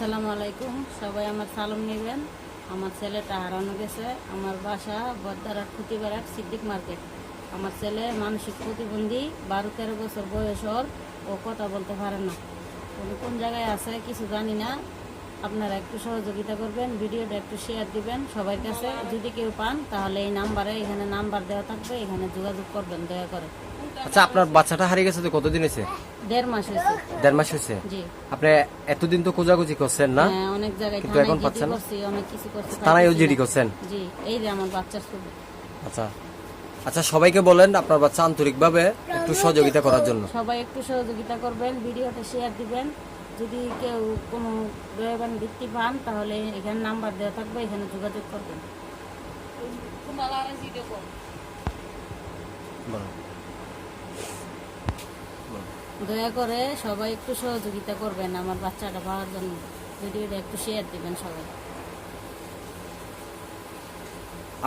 আসসালামু আলাইকুম। সবাই আমার সালাম নেবেন। আমার ছেলেটা হারানো গেছে। আমার বাসা বদ্দারার খুতিবাড়ার সিদ্দিক মার্কেট। আমার ছেলে মানসিক প্রতিবন্ধী, বারো তেরো বছর বয়স ওর। ও কথা বলতে পারে না। উনি কোন জায়গায় আছে কিছু জানি না। আপনারা একটু সহযোগিতা করবেন, ভিডিওটা একটু শেয়ার দিবেন সবার কাছে। যদি কেউ পান, তাহলে এই নাম্বারে এখানে নাম্বার দেওয়া থাকবে। এখানে যোগাযোগ করবেন, দয়া করে। আচ্ছা আপনার বাচ্চাটা হারিয়ে গেছে তো কতদিন হয়েছে? দেড় মাস হয়েছে। দেড় মাস হয়েছে? আপনি এতদিন তো খোঁজাখুঁজি করছেন না? হ্যাঁ, অনেক জায়গায় কিন্তু এখন পাচ্ছেন অনেক কিছু করছি থানায়ও জিডি করছেন? জি এই যে আমার বাচ্চার ছবি। আচ্ছা। আচ্ছা সবাইকে বলেন আপনার বাচ্চা আন্তরিকভাবে একটু সহযোগিতা করার জন্য। সবাই একটু সহযোগিতা করবেন ভিডিওটা শেয়ার দিবেন। যদি কেউ কোনো দয়াবান বৃত্তি পান তাহলে এখানে নাম্বার দেওয়া থাকবে এখানে যোগাযোগ করবেন। দয়া করে সবাই একটু সহযোগিতা করবেন আমার বাচ্চাটা পাওয়ার জন্য। ভিডিওটা একটু শেয়ার দিবেন সবাই।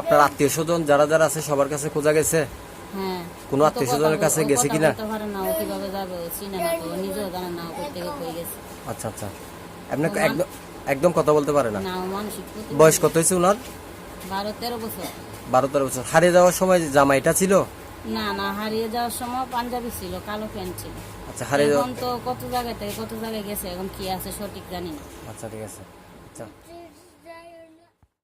আপনার আত্মীয় স্বজন যারা যারা আছে সবার কাছে খোঁজা গেছে? হ্যাঁ। কোনো ও তো কাছে গেছে কিনা? পারে না ও কীভাবে যাবে ও চিনে না তো নিজেও জানে না ও কোথেকে কই গেছে। আচ্ছা আচ্ছা। আপনি একদম একদম কথা বলতে পারে না? না মানসিক বয়স কত হয়েছে ওনার? বারো তেরো বছর। বারো তেরো বছর। হারিয়ে যাওয়ার সময় জামাইটা ছিল? না না হারিয়ে যাওয়ার সময় পাঞ্জাবি ছিল কালো প্যান্ট ছিল। আচ্ছা হারিয়ে এখন তো কত জায়গা থেকে কত জায়গায় গেছে এখন কি আছে সঠিক জানি না। আচ্ছা ঠিক আছে। আচ্ছা।